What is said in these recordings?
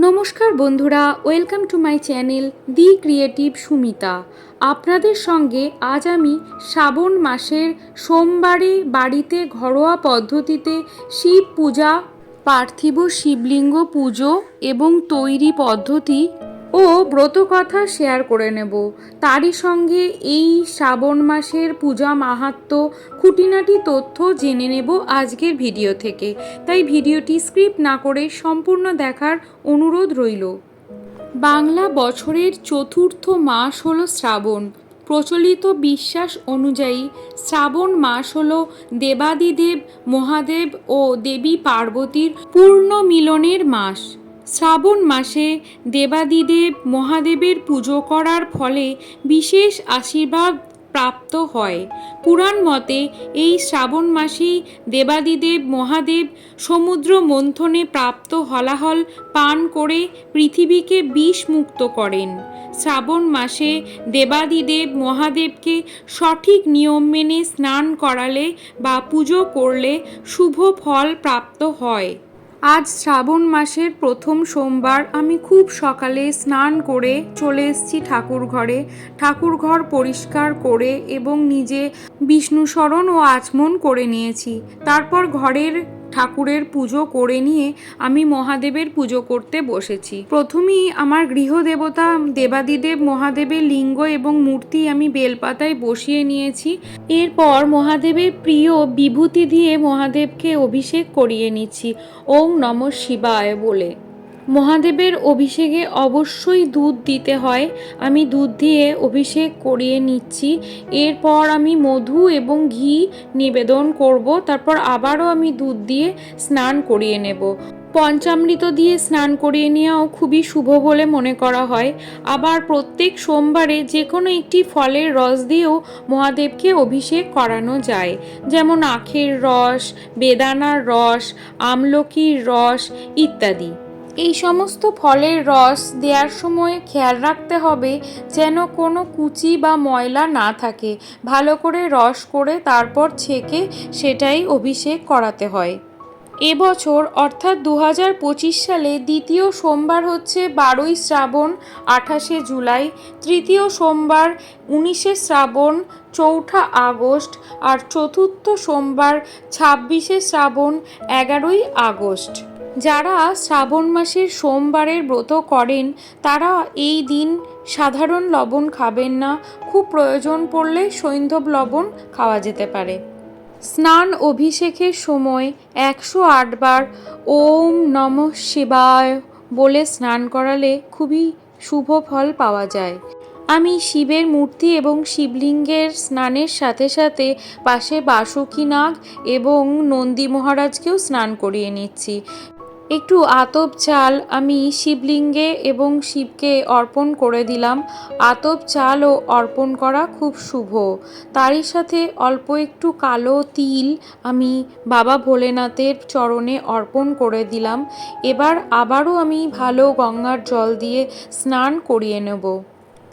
নমস্কার বন্ধুরা welcome to my channel the creative Sumita আপনাদের সঙ্গে আজ আমি শ্রাবণ মাসের সোমবারে বাড়িতে ঘরোয়া পদ্ধতিতে শিব পূজা, পার্থিব শিবলিঙ্গ পুজো এবং তৈরি পদ্ধতি ও ব্রত কথা শেয়ার করে নেব। তারই সঙ্গে এই শ্রাবণ মাসের পূজা মাহাত্ম, খুঁটিনাটি তথ্য জেনে নেব আজকের ভিডিও থেকে। তাই ভিডিওটি স্ক্রিপ্ট না করে সম্পূর্ণ দেখার অনুরোধ রইল। বাংলা বছরের চতুর্থ মাস হলো শ্রাবণ। প্রচলিত বিশ্বাস অনুযায়ী শ্রাবণ মাস হল দেবাদিদেব, মহাদেব ও দেবী পার্বতীর পূর্ণ মিলনের মাস। শ্রাবণ মাসে দেবাদিদেব মহাদেবের পুজো করার ফলে বিশেষ আশীর্বাদ প্রাপ্ত হয়। পুরাণ মতে এই শ্রাবণ মাসেই দেবাদিদেব মহাদেব সমুদ্র মন্থনে প্রাপ্ত হলাহল পান করে পৃথিবীকে বিষ মুক্ত করেন। শ্রাবণ মাসে দেবাদিদেব মহাদেবকে সঠিক নিয়ম মেনে স্নান করালে বা পুজো করলে শুভ ফল প্রাপ্ত হয়। আজ শ্রাবণ মাসের প্রথম সোমবার আমি খুব সকালে স্নান করে চলে এসেছি ঠাকুর ঘরে। ঠাকুর ঘর পরিষ্কার করে এবং নিজে বিষ্ণু স্মরণ ও আচমন করে নিয়েছি। তারপর ঘরের ঠাকুরের পুজো করে নিয়ে আমি মহাদেবের পুজো করতে বসেছি। প্রথমেই আমার গৃহদেবতা দেবাদিদেব মহাদেবের লিঙ্গ এবং মূর্তি আমি বেলপাতায় বসিয়ে নিয়েছি। এরপর মহাদেবের প্রিয় বিভূতি দিয়ে মহাদেবকে অভিষেক করিয়ে নিচ্ছি। ওম নম শিবায় বলে। মহাদেবের অভিষেকে অবশ্যই দুধ দিতে হয়। আমি দুধ দিয়ে অভিষেক করিয়ে নিচ্ছি। এরপর আমি মধু এবং ঘি নিবেদন করব। তারপর আবারও আমি দুধ দিয়ে স্নান করিয়ে নেব। পঞ্চামৃত দিয়ে স্নান করিয়ে নেওয়াও খুবই শুভ বলে মনে করা হয়। আবার প্রত্যেক সোমবারে যে কোনো একটি ফলের রস দিয়েও মহাদেবকে অভিষেক করানো যায়। যেমন আখের রস, বেদানার রস, আমলকির রস ইত্যাদি। এই সমস্ত ফলের রস দেওয়ার সময় খেয়াল রাখতে হবে যেন কোনো কুচি বা ময়লা না থাকে। ভালো করে রস করে তারপর ছেঁকে সেটাই অভিষেক করাতে হয়। এবছর অর্থাৎ দু হাজার পঁচিশ সালে দ্বিতীয় সোমবার হচ্ছে বারোই শ্রাবণ, আঠাশে জুলাই। তৃতীয় সোমবার, উনিশে শ্রাবণ, চৌঠা আগস্ট আর চতুর্থ সোমবার, ছাব্বিশে শ্রাবণ, এগারোই আগস্ট। যারা শ্রাবণ মাসের সোমবারের ব্রত করেন, তারা এই দিন সাধারণ লবণ খাবেন না। খুব প্রয়োজন পড়লে সৈন্ধব লবণ খাওয়া যেতে পারে। স্নান অভিষেকের সময় একশো আটবার ওম নম শিবায় বলে স্নান করালে খুবই শুভ ফল পাওয়া যায়। আমি শিবের মূর্তি এবং শিবলিঙ্গের স্নানের সাথে সাথে পাশে বাসুকী নাগ এবং নন্দী মহারাজকেও স্নান করিয়ে নিচ্ছি। একটু আতপ চাল আমি শিবলিঙ্গে এবং শিবকে অর্পণ করে দিলাম। আতপ চালও অর্পণ করা খুব শুভ। তারই সাথে অল্প একটু কালো তিল আমি বাবা ভোলেনাথের চরণে অর্পণ করে দিলাম। এবার আবারও আমি ভালো গঙ্গার জল দিয়ে স্নান করিয়ে নেব।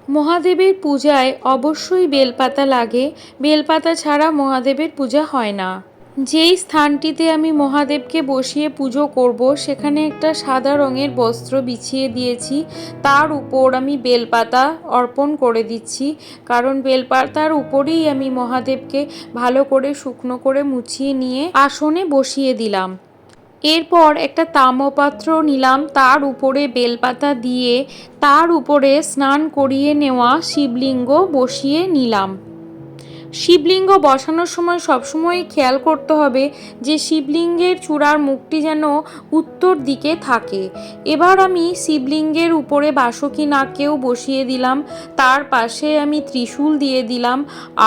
মহাদেবের পূজায় অবশ্যই বেলপাতা লাগে। বেলপাতা ছাড়া মহাদেবের পূজা হয় না। যেই স্থানটিতে আমি মহাদেবকে বসিয়ে পুজো করব, সেখানে একটা সাদা রঙের বস্ত্র বিছিয়ে দিয়েছি। তার উপর আমি বেলপাতা অর্পণ করে দিচ্ছি, কারণ বেলপাতার উপরেই আমি মহাদেবকে ভালো করে শুকনো করে মুছিয়ে নিয়ে আসনে বসিয়ে দিলাম। এরপর একটা তামপাত্র নিলাম, তার উপরে বেলপাতা দিয়ে তার উপরে স্নান করিয়ে নেওয়া শিবলিঙ্গ বসিয়ে নিলাম। শিবলিঙ্গ বসানোর সময় সবসময় খেয়াল করতে হবে যে শিবলিঙ্গের চূড়ার মুখটি যেন উত্তর দিকে থাকে। এবার আমি শিবলিঙ্গের উপরে বাসকি নাককেও বসিয়ে দিলাম, তার পাশে আমি ত্রিশূল দিয়ে দিলাম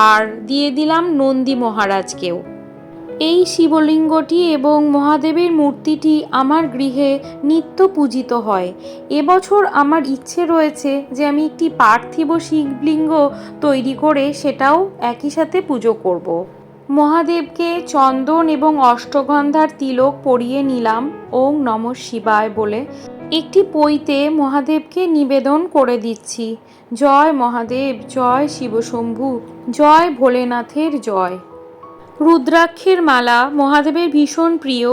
আর দিয়ে দিলাম নন্দী মহারাজকেও। এই শিবলিঙ্গটি এবং মহাদেবের মূর্তিটি আমার গৃহে নিত্য পূজিত হয়। এবছর আমার ইচ্ছে রয়েছে যে আমি একটি পার্থিব শিবলিঙ্গ তৈরি করে সেটাও একই সাথে পুজো করব। মহাদেবকে চন্দন এবং অষ্টগন্ধার তিলক পরিয়ে নিলাম, ওং নম শিবায় বলে। একটি পইতে মহাদেবকে নিবেদন করে দিচ্ছি। জয় মহাদেব, জয় শিবশম্ভু, জয় ভোলেনাথের জয়। রুদ্রাক্ষের মালা। মহাদেবের ভীষণ প্রিয়।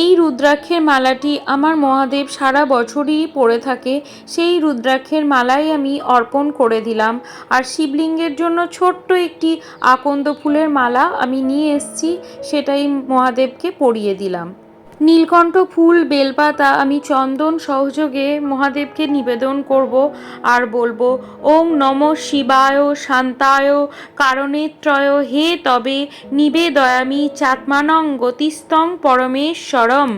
এই রুদ্রাক্ষের মালাটি আমার মহাদেব সারা বছরই পরে থাকে। সেই রুদ্রাক্ষের মালাই আমি অর্পণ করে দিলাম। আর শিবলিঙ্গের জন্য ছোট্ট একটি আকন্দ ফুলের মালা আমি নিয়ে এসছি। সেটাই মহাদেবকে পরিয়ে দিলাম। নীলকণ্ঠ, ফুল, বেলপাতা, আমি চন্দন, সহযোগে মহাদেবকে নিবেদন করব আর বলব ওং নম শিবায়, শান্তায়, কারণেত্রয়, হে তবে নিবেদয়ামি চাত্মানং গতিস্তং পরমেশ্বরম।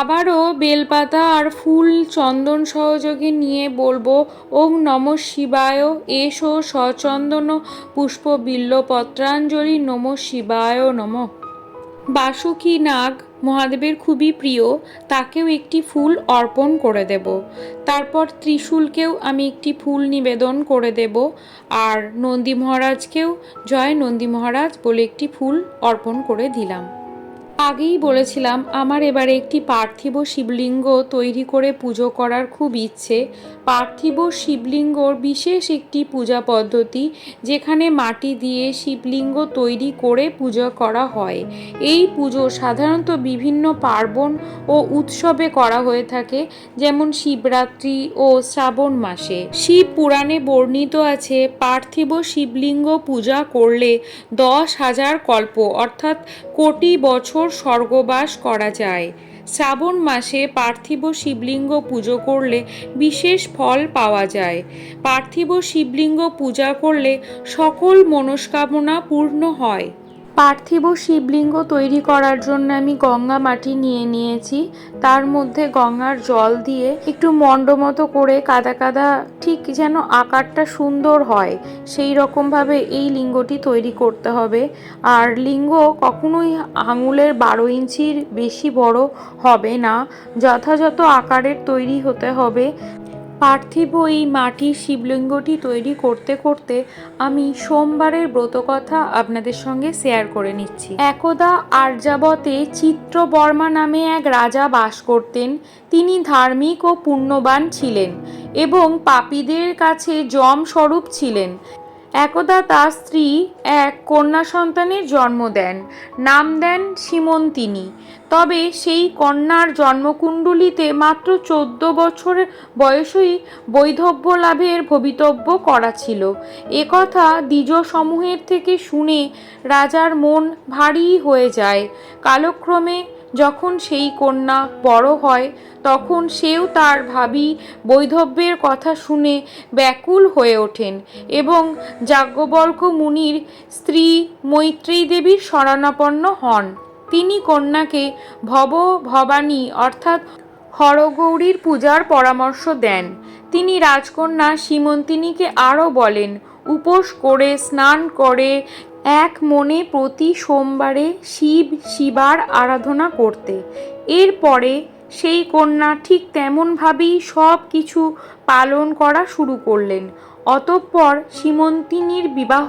আবারও বেলপাতা আর ফুল, চন্দন সহযোগে নিয়ে বলব ওং নম শিবায়, এসো সচন্দন পুষ্প বিল্ল পত্রাঞ্জলি নম শিবায়, নম। বাসুকী নাগ মহাদেবের খুবই প্রিয়, তাকেও একটি ফুল অর্পণ করে দেব। তারপর ত্রিশূলকেও আমি একটি ফুল নিবেদন করে দেব আর নন্দী মহারাজকেও জয় নন্দী মহারাজ বলে একটি ফুল অর্পণ করে দিলাম। আগেই বলেছিলাম, আমার এবারে একটি পার্থিব শিবলিঙ্গ তৈরি করে পুজো করার খুব ইচ্ছে। পার্থিব শিবলিঙ্গর বিশেষ একটি পূজা পদ্ধতি, যেখানে মাটি দিয়ে শিবলিঙ্গ তৈরি করে পুজো করা হয়। এই পুজো সাধারণত বিভিন্ন পার্বণ ও উৎসবে করা হয়ে থাকে, যেমন শিবরাত্রি ও শ্রাবণ মাসে। শিব পুরাণে বর্ণিত আছে, পার্থিব শিবলিঙ্গ পূজা করলে দশ হাজার কল্প, অর্থাৎ কোটি বছর স্বর্গবাস করা যায়। শ্রাবণ মাসে পার্থিব শিবলিঙ্গ পুজো করলে বিশেষ ফল পাওয়া যায়। পার্থিব শিবলিঙ্গ পূজা করলে সকল মনস্কামনা পূর্ণ হয়। পার্থিব শিবলিঙ্গ তৈরি করার জন্য আমি গঙ্গা মাটি নিয়ে নিয়েছি। তার মধ্যে গঙ্গার জল দিয়ে একটু মণ্ড মতো করে কাদা কাদা ঠিক যেন আকারটা সুন্দর হয়, সেই রকমভাবে এই লিঙ্গটি তৈরি করতে হবে। আর লিঙ্গ কখনোই আঙুলের বারো ইঞ্চির বেশি বড় হবে না, যথাযথ আকারের তৈরি হতে হবে। পার্থিব এই মাটির শিবলিঙ্গটি তৈরি করতে করতে আমি সোমবারের ব্রতকথা আপনাদের সঙ্গে শেয়ার করে নিচ্ছি। একদা আর্যাবতে চিত্রবর্মা নামে এক রাজা বাস করতেন। তিনি ধার্মিক ও পুণ্যবান ছিলেন এবং পাপীদের কাছে যম স্বরূপ ছিলেন। একদা তার স্ত্রী এক কন্যা সন্তানের জন্ম দেন। নাম দেন সীমন্তিনী। তবে সেই কন্যার জন্মকুণ্ডলিতে মাত্র চোদ্দ বছর বয়সই বৈধব্য লাভের ভবিতব্য করা ছিল। একথা দ্বিজ সমূহের থেকে শুনে রাজার মন ভারী হয়ে যায়। কালক্রমে যখন সেই কন্যা বড় হয়, তখন সেও তার ভাবি বৈধব্যের কথা শুনে ব্যাকুল হয়ে ওঠেন এবং যাজ্ঞবল্ক মুনির স্ত্রী মৈত্রেয়ী দেবীর শরণাপন্ন হন। তিনি কন্যাকে ভব ভবানী অর্থাৎ হরগৌরীর পূজার পরামর্শ দেন। তিনি রাজকন্যা সীমন্তিনীকে আরও বলেন, উপোস করে, স্নান করে এক মনে প্রতি সোমবারে শিব শিবার আরাধনা করতে। এরপরে সেই কন্যা ঠিক তেমনভাবেই সব কিছু পালন করা শুরু করলেন। অতঃপর সীমন্তিনীর বিবাহ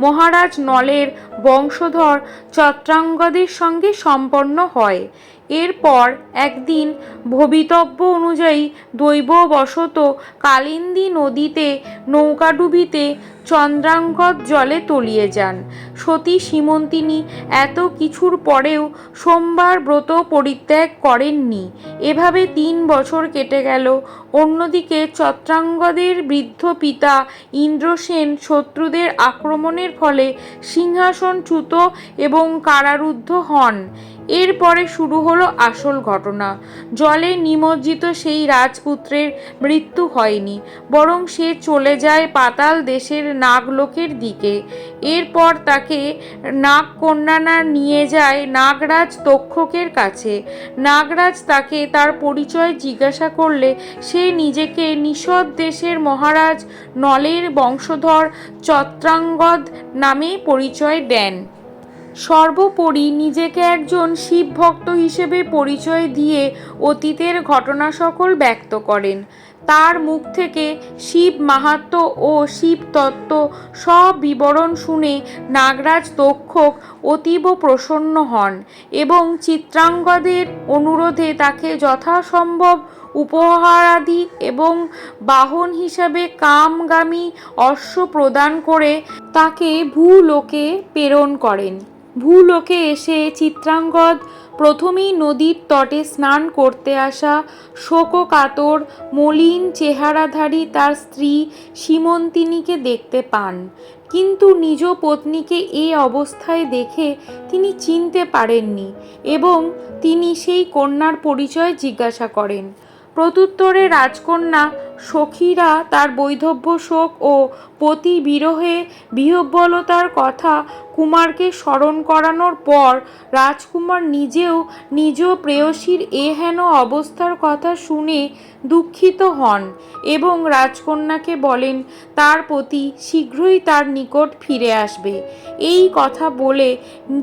মহারাজ নলের বংশধর চত্রাঙ্গদের সঙ্গে সম্পন্ন হয়। এরপর একদিন ভবিতব্য অনুযায়ী দৈববশত কালিন্দী নদীতে নৌকাডুবিতে চন্দ্রাঙ্গদ জলে তলিয়ে যান। সতী সীমন্তিনী এত কিছুর পরেও সোমবার ব্রত পরিত্যাগ করেননি। এভাবে তিন বছর কেটে গেল। অন্যদিকে চত্রাঙ্গদের বৃদ্ধ পিতা ইন্দ্রসেন শত্রুদের আক্রমণের ফলে সিংহাসনচ্যুত এবং কারারুদ্ধ হন। এরপরে শুরু হলো আসল ঘটনা। জলে নিমজ্জিত সেই রাজপুত্রের মৃত্যু হয়নি, বরং সে চলে যায় পাতাল দেশের নাগলোকের দিকে। এরপর তাকে নাগকন্যানা নিয়ে যায় নাগরাজ তক্ষকের কাছে। নাগরাজ তাকে তার পরিচয় জিজ্ঞাসা করলে সে নিজেকে নিষদ দেশের মহারাজ নলের বংশধর চত্রাঙ্গদ নামে পরিচয় দেন। সর্বোপরি নিজেকে একজন শিব ভক্ত হিসেবে পরিচয় দিয়ে অতীতের ঘটনা সকল ব্যক্ত করেন। তার মুখ থেকে শিব মাহাত্ম ও শিব তত্ত্ব সব বিবরণ শুনে নাগরাজ তক্ষক অতীব প্রসন্ন হন এবং চিত্রাঙ্গদের অনুরোধে তাকে যথাসম্ভব উপহারাদি এবং বাহন হিসাবে কামগামী অশ্ব প্রদান করে তাকে ভূলোকে প্রেরণ করেন। ভূলোকে এসে চিত্রাঙ্গদ প্রথমেই নদীর তটে স্নান করতে আসা শোককাতর মলিন চেহারাধারী তার স্ত্রী সীমন্তিনীকে দেখতে পান। কিন্তু নিজ পত্নীকে এই অবস্থায় দেখে তিনি চিনতে পারেননি এবং তিনি সেই কন্যার পরিচয় জিজ্ঞাসা করেন। প্রত্যুত্তরে রাজকন্যা সখীরা তার বৈধব্য শোক ও পতি বিরহে বিহব্বলতার কথা কুমারকে স্মরণ করানোর পর রাজকুমার নিজেও নিজ প্রেয়সীর এহেন অবস্থার কথা শুনে দুঃখিত হন এবং রাজকন্যাকে বলেন, তার প্রতি শীঘ্রই তার নিকট ফিরে আসবে। এই কথা বলে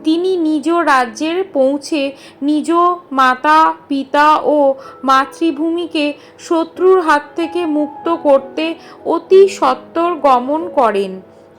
তিনি নিজ রাজ্যের পৌঁছে নিজ মাতা, পিতা ও মাতৃভূমিকে শত্রুর হাত থেকে মুক্ত করতে অতি সত্বর গমন করেন।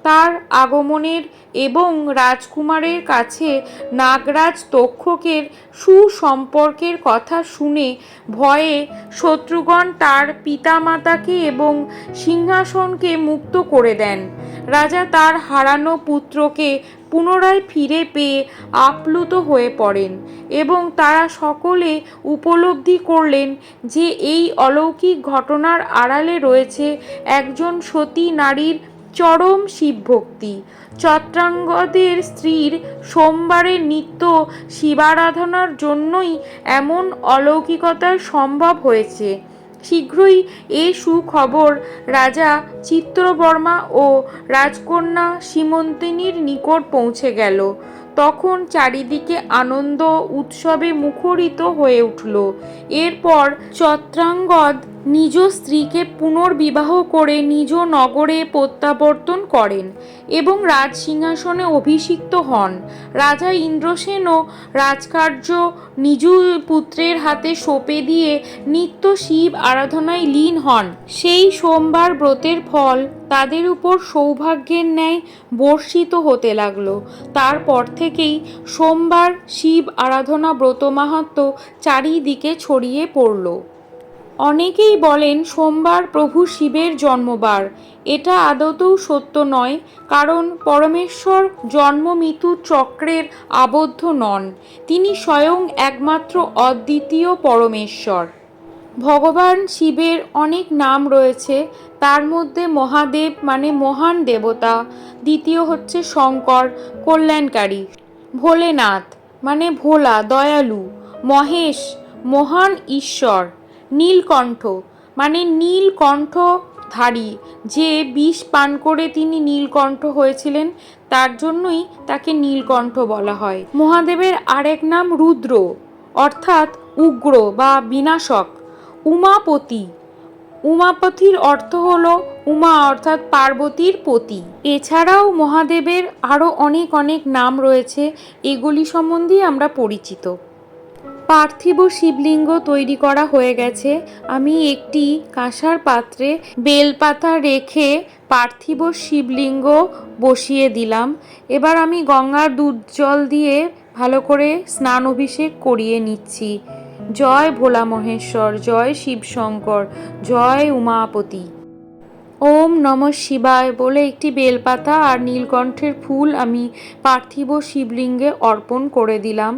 তার আগমনের এবং রাজকুমারের কাছে নাগরাজ তক্ষকের সুসম্পর্কের কথা শুনে ভয়ে শত্রুগণ তার পিতামাতাকে এবং সিংহাসনকে মুক্ত করে দেন। রাজা তার হারানো পুত্রকে পুনরায় ফিরে পেয়ে আপ্লুত হয়ে পড়েন এবং তারা সকলে উপলব্ধি করলেন যে এই অলৌকিক ঘটনার আড়ালে রয়েছে একজন সতী নারীর চরম শিবভক্তি। চত্রাঙ্গদের স্ত্রীর সোমবারের নিত্য শিবারাধনার জন্যই এমন অলৌকিকতা সম্ভব হয়েছে। শীঘ্রই এ সুখবর রাজা চিত্রবর্মা ও রাজকন্যা সীমন্তিনীর নিকট পৌঁছে গেল। তখন চারিদিকে আনন্দ উৎসবে মুখরিত হয়ে উঠল। এরপর চত্রাঙ্গদ নিজ স্ত্রীকে পুনর্বিবাহ করে নিজ নগরে প্রত্যাবর্তন করেন এবং রাজ সিংহাসনে অভিষিক্ত হন। রাজা ইন্দ্রসেনও রাজকার্য নিজ পুত্রের হাতে সঁপে দিয়ে নিত্য শিব আরাধনায় লীন হন। সেই সোমবার ব্রতের ফল তাদের উপর সৌভাগ্যের ন্যায় বর্ষিত হতে লাগল। তারপর থেকেই সোমবার শিব আরাধনা ব্রত মাহাত্ম চারিদিকে ছড়িয়ে পড়ল। অনেকেই বলেন সোমবার প্রভু শিবের জন্মবার। এটা আদতেও সত্য নয়, কারণ পরমেশ্বর জন্ম মৃত্যু চক্রের আবদ্ধ নন। তিনি স্বয়ং একমাত্র অদ্বিতীয় পরমেশ্বর। ভগবান শিবের অনেক নাম রয়েছে, তার মধ্যে মহাদেব মানে মহান দেবতা, দ্বিতীয় হচ্ছে শঙ্কর, কল্যাণকারী, ভোলেনাথ মানে ভোলা, দয়ালু, মহেশ, মহান ঈশ্বর। নীলকণ্ঠ মানে নীলকণ্ঠধারী। যে বিষ পান করে তিনি নীলকণ্ঠ হয়েছিলেন, তার জন্যই তাকে নীলকণ্ঠ বলা হয়। মহাদেবের আরেক নাম রুদ্র, অর্থাৎ উগ্র বা বিনাশক, উমাপতি। উমাপতির অর্থ হল উমা, অর্থাৎ পার্বতীর পতি। এছাড়াও মহাদেবের আরও অনেক অনেক নাম রয়েছে, এগুলি সম্বন্ধে আমরা পরিচিত। পার্থিব শিবলিঙ্গ তৈরি করা হয়ে গেছে। আমি একটি কাঁসার পাত্রে বেলপাতা রেখে পার্থিব শিবলিঙ্গ বসিয়ে দিলাম। এবার আমি গঙ্গার দুধ জল দিয়ে ভালো করে স্নান অভিষেক করিয়ে নিচ্ছি। জয় ভোলা মহেশ্বর, জয় শিবশঙ্কর, জয় উমাপতি। ওম নম শিবায় বলে একটি বেলপাতা আর নীলকণ্ঠের ফুল আমি পার্থিব শিবলিঙ্গে অর্পণ করে দিলাম।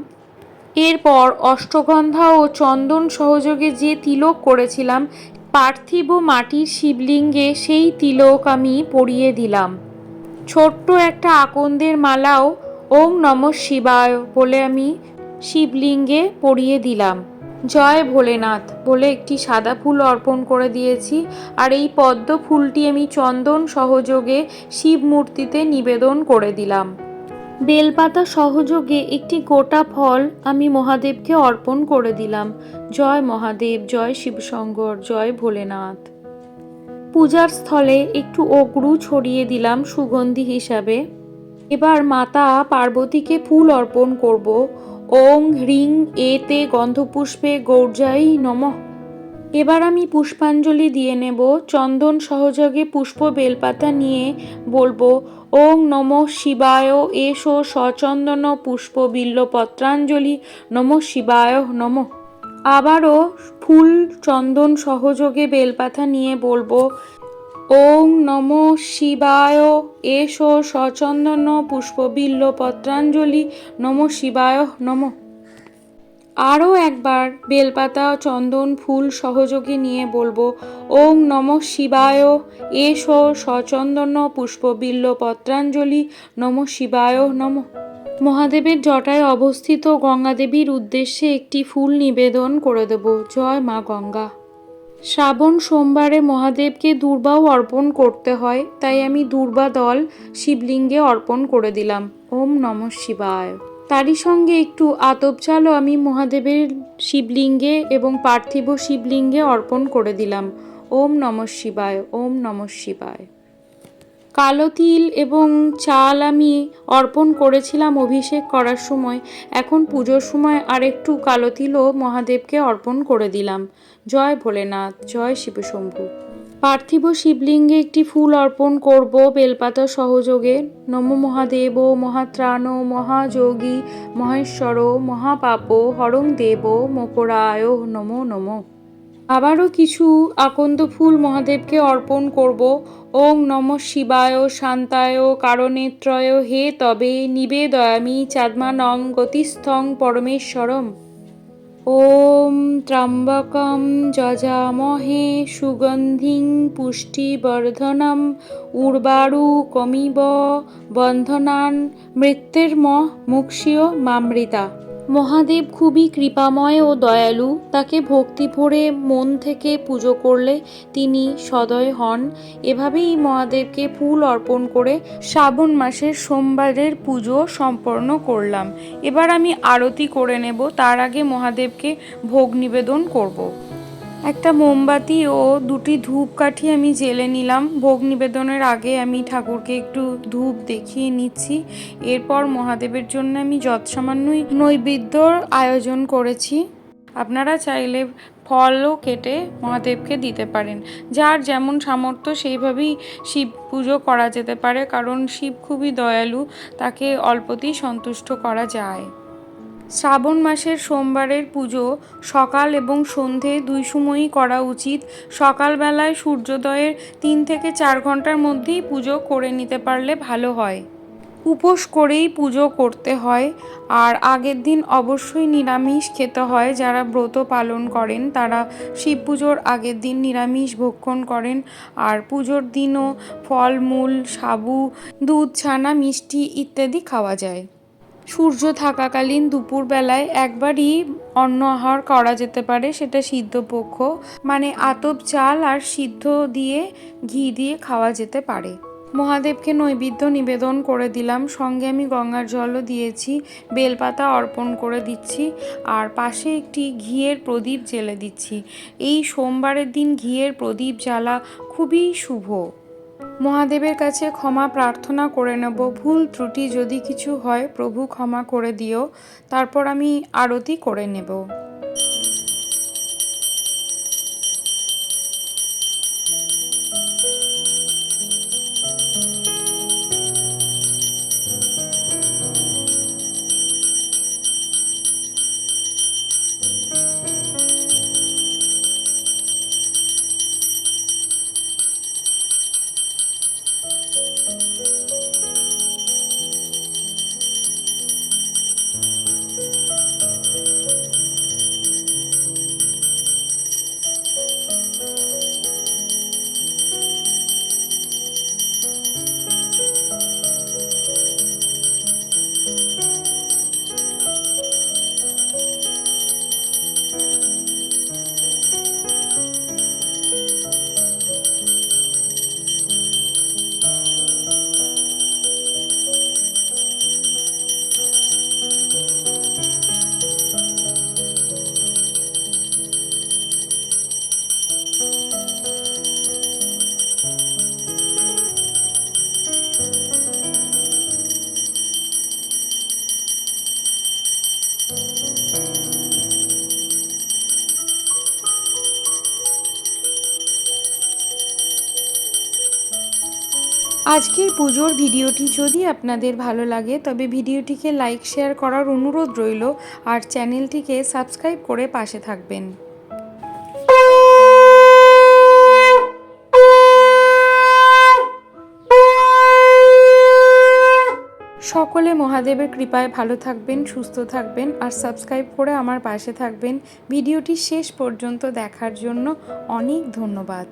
এরপর অষ্টগন্ধা ও চন্দন সহযোগে যে তিলক করেছিলাম, পার্থিব মাটির শিবলিঙ্গে সেই তিলক আমি পরিয়ে দিলাম। ছোট্ট একটা আকন্দের মালাও ওম নম শিবায় বলে আমি শিবলিঙ্গে পরিয়ে দিলাম। জয় ভোলেনাথ বলে একটি সাদা ফুল অর্পণ করে দিয়েছি আর এই পদ্ম ফুলটি আমি চন্দন সহযোগে শিব মূর্তিতে নিবেদন করে দিলাম। বেলপাতা সহযোগে একটি গোটা ফল আমি মহাদেবকে অর্পণ করে দিলাম। জয় মহাদেব, জয় শিবশঙ্কর, জয় ভোলেনাথ। পূজার স্থলে একটু অগ্রু ছড়িয়ে দিলাম সুগন্ধি হিসাবে। এবার মাতা পার্বতীকে ফুল অর্পণ করব। ওং, হ্রিং এতে গন্ধপুষ্পে গৌর্জাই নমঃ। এবার আমি পুষ্পাঞ্জলি দিয়ে নেব। চন্দন সহযোগে পুষ্প বেলপাতা নিয়ে বলব, ওং নম শিবায়, এসো সচন্দন পুষ্প বিল্ল পত্রাঞ্জলি, নম শিবায়, নম। আবারও ফুল চন্দন সহযোগে বেলপাতা নিয়ে বলব, ওং নম শিবায়, এসো সচন্দন পুষ্প পুষ্পবিল্ল পত্রাঞ্জলি, নম শিবায়, নম। আরও একবার বেলপাতা, চন্দন, ফুল সহযোগে নিয়ে বলব, ওং নম শিবায়, এসো সচন্দন পুষ্পবিল্ল পত্রাঞ্জলি, নম শিবায়, নম। মহাদেবের জটায় অবস্থিত গঙ্গাদেবীর উদ্দেশ্যে একটি ফুল নিবেদন করে দেব, জয় মা গঙ্গা। শ্রাবণ সোমবারে মহাদেবকে দুর্বাও অর্পণ করতে হয়, তাই আমি দুর্বা দল শিবলিঙ্গে অর্পণ করে দিলাম, ওম নম শিবায়। তারই সঙ্গে একটু আতপ চালও আমি মহাদেবের শিবলিঙ্গে এবং পার্থিব শিবলিঙ্গে অর্পণ করে দিলাম। ওম নম শিবায়, ওম নম শিবায়। কালো তিল এবং চাল আমি অর্পণ করেছিলাম অভিষেক করার সময়। এখন পুজোর সময় আরেকটু কালো তিলও মহাদেবকে অর্পণ করে দিলাম। জয় ভোলেনাথ, জয় শিবশম্ভু। পার্থিব শিবলিঙ্গে একটি ফুল অর্পণ করব বেলপাতা সহযোগে। নম মহাদেব, মহাত্রাণ, মহাযোগী, মহেশ্বর, মহাপাপ, হরং দেব, মকরায়, নমো, নমঃ। আবারও কিছু আকন্দ ফুল মহাদেবকে অর্পণ করব। ওং নম শিবায়, শান্তায়, কারণেত্রয়, হে তবে নিবেদয়ামি চাঁদমানং গতিস্থং পরমেশ্বরম। ওম ত্র্যম্বকম যজামহে সুগন্ধিং পুষ্টিবর্ধনম উর্বারু কমিব বন্ধনান মৃত্যুর্ম মুক্ষীয় মামৃতা। মহাদেব খুবই কৃপাময় ও দয়ালু। তাকে ভক্তি ভরে মন থেকে পুজো করলে তিনি সদয় হন। এভাবেই মহাদেবকে ফুল অর্পণ করে শ্রাবণ মাসের সোমবারের পুজো সম্পন্ন করলাম। এবার আমি আরতি করে নেব, তার আগে মহাদেবকে ভোগ নিবেদন করব। একটা মোমবাতি ও দুটি ধূপকাঠি আমি জেলে নিলাম। ভোগ নিবেদনের আগে আমি ঠাকুরকে একটু ধূপ দেখিয়ে নিচ্ছি। এরপর মহাদেবের জন্য আমি যৎসামান্যই নৈবেদ্যর আয়োজন করেছি। আপনারা চাইলে ফলও কেটে মহাদেবকে দিতে পারেন। যার যেমন সামর্থ্য সেইভাবেই শিব পুজো করা যেতে পারে, কারণ শিব খুবই দয়ালু, তাকে অল্পতেই সন্তুষ্ট করা যায়। শ্রাবণ মাসের সোমবারের পুজো, সকাল এবং সন্ধে দুই সময়ই করা উচিত। সকালবেলায় সূর্যোদয়ের তিন থেকে চার ঘণ্টার মধ্যেই পুজো করে নিতে পারলে ভালো হয়। উপোস করেই পুজো করতে হয়। আর আগের দিন অবশ্যই নিরামিষ খেতে হয় যারা ব্রত পালন করেন, তারা শিব পুজোর আগের দিন নিরামিষ ভক্ষণ করেন। আর পুজোর দিনও ফলমূল সাবু, দুধ, ছানা, মিষ্টি ইত্যাদি খাওয়া যায়। সূর্য থাকাকালীন দুপুরবেলায় একবারই অন্ন আহার করা যেতে পারে, সেটা সিদ্ধপক্ষ মানে আতপ চাল আর সিদ্ধ দিয়ে ঘি দিয়ে খাওয়া যেতে পারে। মহাদেবকে নৈবেদ্য নিবেদন করে দিলাম, সঙ্গে আমি গঙ্গার জলও দিয়েছি, বেলপাতা অর্পণ করে দিচ্ছি, আর পাশে একটি ঘিয়ের প্রদীপ জেলে দিচ্ছি। এই সোমবারের দিন ঘিয়ের প্রদীপ জ্বালা খুবই শুভ। মহাদেবের কাছে ক্ষমা প্রার্থনা করে নেব। ভুল ত্রুটি যদি কিছু হয়, প্রভু ক্ষমা করে দিও। তারপর আমি আরতি করে নেব। আজকের পুজোর ভিডিওটি যদি আপনাদের ভালো লাগে, তবে ভিডিওটিকে লাইক, শেয়ার করার অনুরোধ রইল আর চ্যানেলটিকে সাবস্ক্রাইব করে পাশে থাকবেন। সকলে মহাদেবের কৃপায় ভালো থাকবেন, সুস্থ থাকবেন আর সাবস্ক্রাইব করে আমার পাশে থাকবেন। ভিডিওটি শেষ পর্যন্ত দেখার জন্য অনেক ধন্যবাদ।